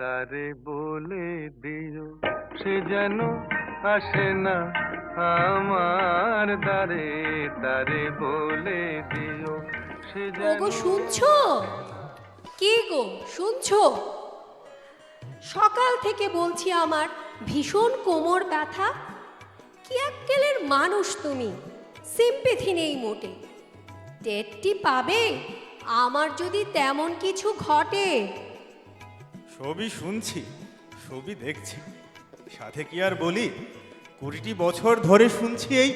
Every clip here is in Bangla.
তারে বলে দিও, সে যেন আসে না আমার দ্বারে। তারে বলে দিও, সে যেন ওগো, শুনছো? কি গো? শুনছো? সকাল থেকে বলছি আমার ভীষণ কোমর ব্যথা। কি এককেলের মানুষ তুমি? সিম্পেথি নেই মোটে। টেটটি পাবে? আমার যদি তেমন কিছু ঘটে সবই শুনছি সবই দেখছি। সাথে কি আর বলি, কুড়িটি বছর ধরে শুনছি এই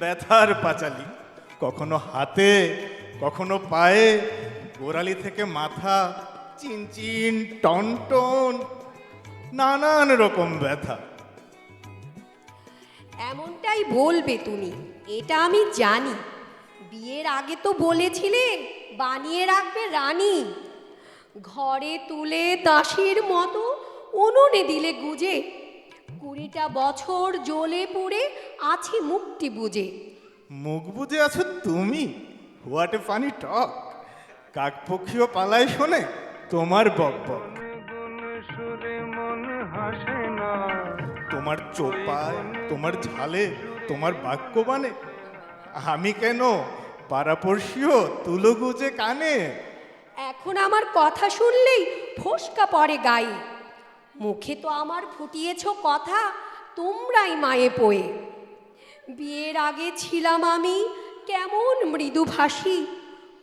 ব্যথার পাঁচালি। কখনো হাতে, কখনো পায়ে, গোড়ালি থেকে মাথা চিনচিন টনটন নানান রকম ব্যথা। এমনটাই বলবে তুমি, এটা আমি জানি। বিয়ের আগে তো বলেছিলে, বানিয়ে রাখবে রানী। ঘরে তুলে দাসীর মতো উনুনে দিলে গুজে। কুড়িটা বছর জ্বলে পুড়ে আছি মুক্তি বুঝে। মুখ বুঝে আছো তুমি? হোয়াট ফানি টক কাকপক্ষীয় পালায় শোনে, তোমার বক তোমার চোপায়, তোমার ঝালে, তোমার বাক্যবানে আমি কেন পাড়াপড়শিও তুলো গুজে কানে? এখন আমার কথা শুনলেই ফোসকা পড়ে গায়ে। মুখে তো আমার ফুটিয়েছ কথা, তোমরাই মায়ে পোয়ে। বিয়ের আগে ছিলাম আমি কেমন মৃদুভাষী,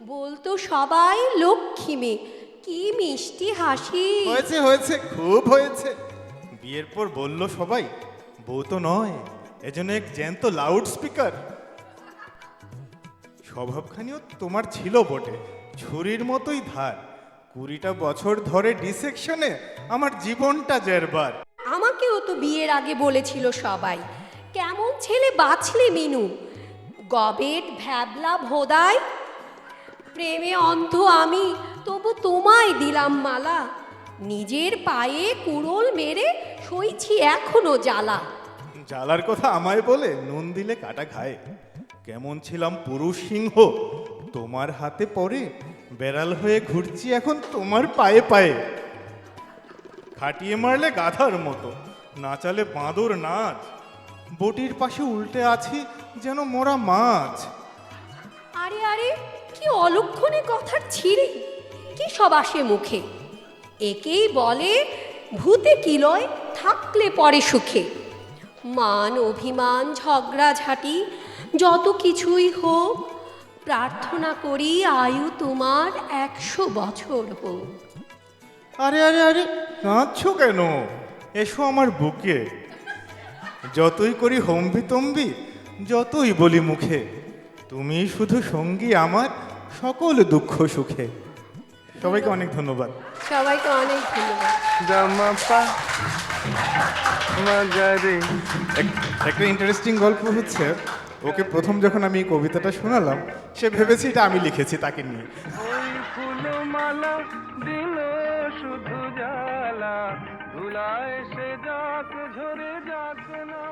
বলতো সবাই লক্ষ্মী মেয়ে, কি মিষ্টি হাসি। হয়েছে হয়েছে, খুব হয়েছে। বিয়ের পর বলল সবাই, বউ তো নয়, এজন্য এক জ্যান্ত লাউড স্পিকার স্বভাবখানিও তোমার ছিল বটে। ছুরির মতোই ধার। কুড়িটা বছর ধরে ডিসেকশনে আমার জীবনটা জেরবার। আমাকেও তো বিয়ের আগে বলেছিল সবাই কেমন ছেলে বাছলে মিনু? গবেট ভ্যাবলা ভোদায় প্রেমে অন্ধ আমি তবু তোমায় দিলাম মালা। নিজের পায়ে কুড়োল মেরে সইছি এখনও জ্বালা। জ্বালার কথা আমায় বলে নুন দিলে কাটা খায় কেমন ছিলাম পুরুষ সিংহ তোমার হাতে পড়ে বেড়াল হয়ে ঘুরছি এখন তোমার পায়ে পায়ে। খাটিয়ে মারলে গাধার মতো নাচালে বাঁদর নাচ। বটির পাশে উল্টে আছি যেন মোরা মাছ। আরে আরে, কি অলক্ষণে কথার ছিঁড়ে? কি সব আসে মুখে? একেই বলে, ভূতে কিলয় থাকলে পরে সুখে। মান, অভিমান ঝগড়াঝাটি যত কিছুই হোক প্রার্থনা করি আয়ু তোমার একশো বছর হোক। আরে আরে আরে কাঁদছো কেন? এসো আমার বুকে। যতই করি হম্বি তম্বি যতই বলি মুখে তুমি শুধু সঙ্গী আমার সকল দুঃখ সুখে। সবাইকে অনেক ধন্যবাদ। সবাইকে অনেক ধন্যবাদ। একটা ইন্টারেস্টিং গল্প হচ্ছে ওকে প্রথম যখন আমি এই কবিতাটা শোনালাম, সে ভেবেছি এটা আমি লিখেছি তাকে নিয়ে। ধুলায় সে যাক, ঝরে যাক না।